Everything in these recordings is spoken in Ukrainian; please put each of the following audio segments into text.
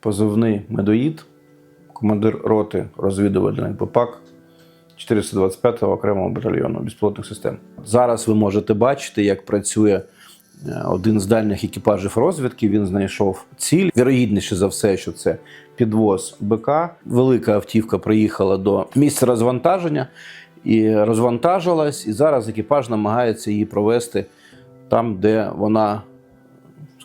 позивний медоїд, командир роти розвідувальний БПАК 425-го окремого батальйону безпілотних систем. Зараз ви можете бачити, як працює е, один з дальніх екіпажів розвідки. Він знайшов ціль. Вірогідніше за все, що це підвоз БК. Велика автівка приїхала до місця розвантаження і розвантажилась. І зараз екіпаж намагається її провести там, де вона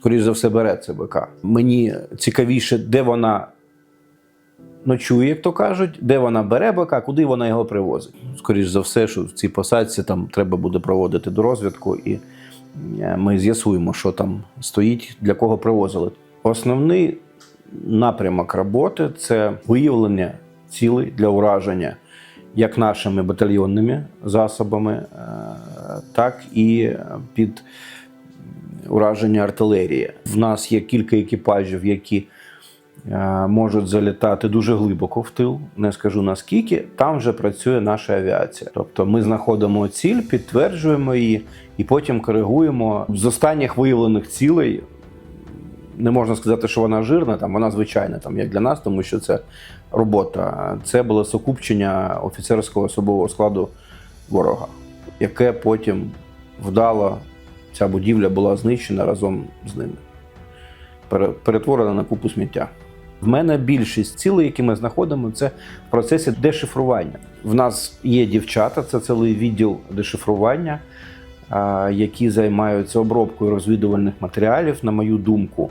скоріш за все, бере це БК. Мені цікавіше, де вона ночує, як то кажуть, де вона бере БК, куди вона його привозить. Скоріш за все, що в цій посадці там треба буде проводити до розвідку, і е, ми з'ясуємо, що там стоїть, для кого привозили. Основний напрямок роботи це виявлення цілей для ураження як нашими батальйонними засобами, е, так і під ураження артилерії. В нас є кілька екіпажів, які е, можуть залітати дуже глибоко в тил. Не скажу наскільки. Там вже працює наша авіація. Тобто ми знаходимо ціль, підтверджуємо її і потім коригуємо з останніх виявлених цілей. Не можна сказати, що вона жирна, там вона звичайна, там як для нас, тому що це робота. Це було сукупчення офіцерського особового складу ворога, яке потім вдало ця будівля була знищена разом з ними, перетворена на купу сміття. В мене більшість цілей, які ми знаходимо, це в процесі дешифрування. В нас є дівчата, це цілий відділ дешифрування, які займаються обробкою розвідувальних матеріалів, на мою думку.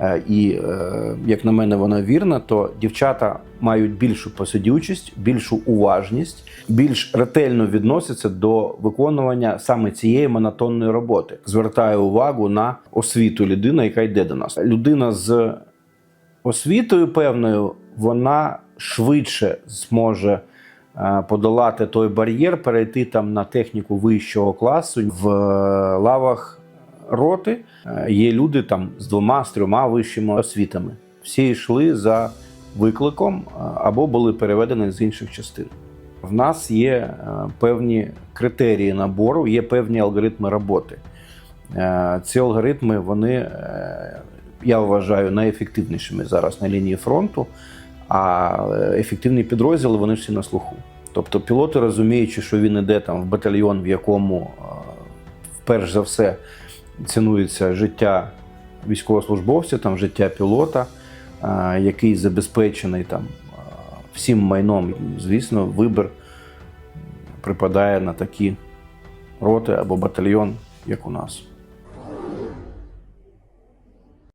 Е, І е, як на мене вона вірна, то дівчата мають більшу посидючість, більшу уважність, більш ретельно відносяться до виконування саме цієї монотонної роботи. Звертаю увагу на освіту людини, яка йде до нас. Людина з освітою певною, вона швидше зможе е, подолати той бар'єр, перейти там на техніку вищого класу в лавах роти. е, Є люди там з двома, з трьома вищими освітами. Всі йшли за викликом е, або були переведені з інших частин. В нас є е, певні критерії набору, є певні алгоритми роботи. Ці алгоритми, вони, я вважаю, найефективнішими зараз на лінії фронту, а ефективні підрозділи вони всі на слуху. Тобто пілоти, розуміючи, що він іде там в батальйон, в якому перш за все цінується життя військовослужбовця, там життя пілота, е, який забезпечений там е, всім майном. Звісно, вибір припадає на такі роти або батальйон, як у нас.